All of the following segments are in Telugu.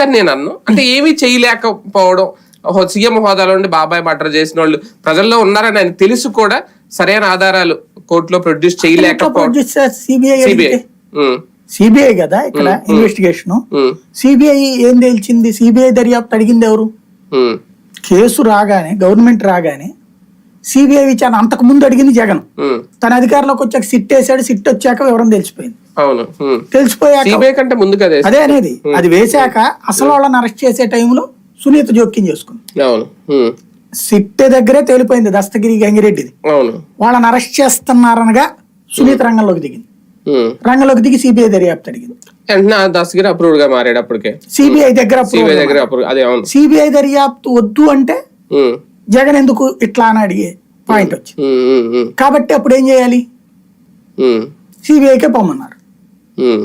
వద్దని నేను అన్ను అంటే ఏమీ చేయలేకపోవడం. సీఎం హోదాలో ఉండి బాబాయ్ మర్డర్ చేసిన వాళ్ళు ప్రజల్లో ఉన్నారని ఆయన తెలుసు కూడా. సరైన ఆధారాలు కోర్టులో ప్రొడ్యూస్ చేయలేకపోవడం. CBI CBI. సిబిఐ కదా ఇక్కడ ఇన్వెస్టిగేషన్ సిబిఐ ఏం తేల్చింది? సిబిఐ దర్యాప్తు అడిగింది ఎవరు? కేసు రాగానే గవర్నమెంట్ రాగానే సిబిఐ విచారణ అంతకు ముందు అడిగింది జగన్. తన అధికారంలోకి వచ్చాక సిట్ వేసాడు సిట్ వచ్చాక వివరం తెలిసిపోయింది. అవును. తెలిసిపోయాక కంటే ముందు కదా అదే అనేది. అది వేశాక అసలు వాళ్ళని అరెస్ట్ చేసే టైంలో సునీత జోక్యం చేసుకుంది. అవును. సిట్ దగ్గరే తేలిపోయింది దస్తగిరి గంగిరెడ్డిది. అవును. వాళ్ళని అరెస్ట్ చేస్తున్నారనగా సునీత రంగంలోకి దిగింది. రంగంలోకి దిగి సిబిఐ దర్యాప్తు అడిగింది. దస్తగిరి అప్రూవ్డ్గా మారాడు అప్పటికే. సిబిఐ దగ్గర సిబిఐ దగ్గర అప్రూవ్ అదే అవును. సిబిఐ దర్యాప్తు వద్దు అంటే జగన్ ఎందుకు ఇట్లా అని అడిగే పాయింట్ వచ్చి కాబట్టి అప్పుడు ఏం చేయాలి? సిబిఐకే పొమ్మన్నారు.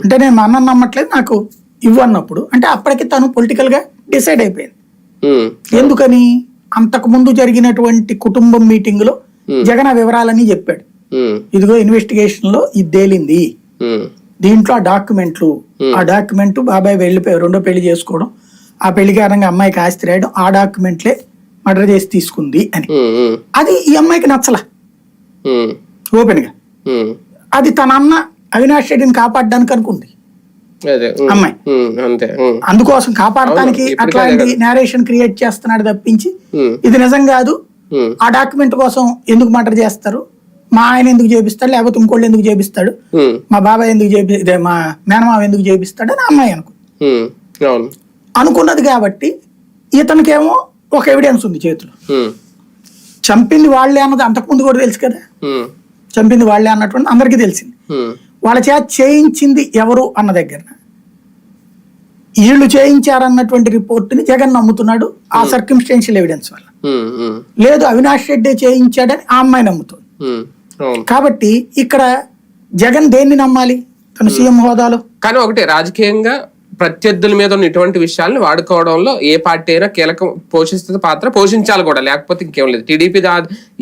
అంటే నేను మా అన్న నమ్మట్లేదు నాకు ఇవ్వు అన్నప్పుడు అంటే అప్పటికి తను పొలిటికల్గా డిసైడ్ అయిపోయింది. ఎందుకని? అంతకు ముందు జరిగినటువంటి కుటుంబం మీటింగ్లో జగన్ ఆ వివరాలన్నీ చెప్పాడు. ఇదిగో ఇన్వెస్టిగేషన్లో ఇది తేలింది. దీంట్లో ఆ డాక్యుమెంట్లు ఆ డాక్యుమెంట్ బాబాయ్ వెళ్ళిపోయి రెండో పెళ్ళి చేసుకోవడం ఆ పెళ్ళి కారణంగా అమ్మాయికి ఆస్తి రాయడం ఆ డాక్యుమెంట్లే మర్డర్ చేసి తీసుకుంది అని. అది ఈ అమ్మాయికి నచ్చల. ఓపెన్గా. అది తన అన్న అవినాష్ రెడ్డిని కాపాడడానికి అనుకుంది. అమ్మాయి. అందుకోసం కాపాడటానికి అట్లాంటి నేరేషన్ క్రియేట్ చేస్తున్నాడు తప్పించి ఇది నిజం కాదు. ఆ డాక్యుమెంట్ కోసం ఎందుకు మర్డర్ చేస్తారు? మా ఆయన ఎందుకు చేపిస్తాడు? లేకపోతే ఇంకోళ్ళు ఎందుకు చేపిస్తాడు? మా బాబాయ్ ఎందుకు చేపి మా మేనమావ ఎందుకు చేపిస్తాడు? అని అమ్మాయి అవును. అనుకున్నది కాబట్టి ఇతనికేమో ఒక ఎవిడెన్స్ ఉంది చేతిలో. చంపింది వాళ్ళే అన్నది అంతకుముందు కూడా తెలుసు కదా? చంపింది వాళ్ళే అన్నటువంటి అందరికీ తెలిసింది. వాళ్ళ చేత చేయించింది ఎవరు అన్న దగ్గర? వీళ్ళు చేయించారన్నటువంటి రిపోర్ట్ని జగన్ నమ్ముతున్నాడు ఆ సర్కమ్స్టెన్షియల్ ఎవిడెన్స్ వల్ల. లేదు అవినాష్ రెడ్డి చేయించాడని ఆ అమ్మాయి నమ్ముతుంది. కాబట్టి ఇక్కడ జగన్ దేన్ని నమ్మాలి? తన సీఎం హోదాలో? కానీ ఒకటి రాజకీయంగా ప్రత్యర్థుల మీద ఉన్న ఇటువంటి విషయాలను వాడుకోవడంలో ఏ పార్టీ అయినా కీలకం పోషిస్తున్న పాత్ర పోషించాలి కూడా. లేకపోతే ఇంకేం లేదు. టీడీపీ దా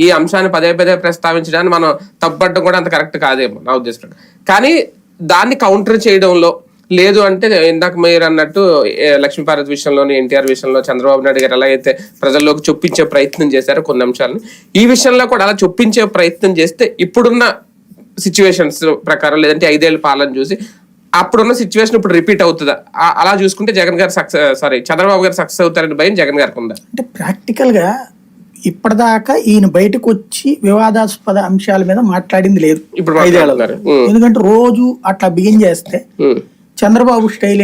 ఈ అంశాన్ని పదే పదే ప్రస్తావించడానికి మనం తప్పట్టడం కూడా అంత కరెక్ట్ కాదేమో నా ఉద్దేశం. కానీ దాన్ని కౌంటర్ చేయడంలో లేదు అంటే ఇందాక మీరు అన్నట్టు లక్ష్మీపార్వతి విషయంలోని ఎన్టీఆర్ విషయంలో చంద్రబాబు నాయుడు గారు ఎలా అయితే ప్రజల్లోకి చొప్పించే ప్రయత్నం చేశారో కొన్ని అంశాలను ఈ విషయంలో కూడా అలా చొప్పించే ప్రయత్నం చేస్తే ఇప్పుడున్న సిచ్యువేషన్స్ ప్రకారం లేదంటే ఐదేళ్ళ పాలన చూసి అప్పుడున్న సిచ్యువేషన్ ఇప్పుడు రిపీట్ అవుతుందా? అలా చూసుకుంటే జగన్ గారు సక్సెస్ సారీ చంద్రబాబు గారు సక్సెస్ అవుతారని భయం జగన్ గారికి ఉందా? అంటే ప్రాక్టికల్గా ఇప్పటిదాకా ఈయన బయటకు వచ్చి వివాదాస్పద అంశాల మీద మాట్లాడింది లేదు. ఇప్పుడు ఎందుకంటే రోజు అట్లా బిగిన్ చేస్తే చంద్రబాబు స్టైల్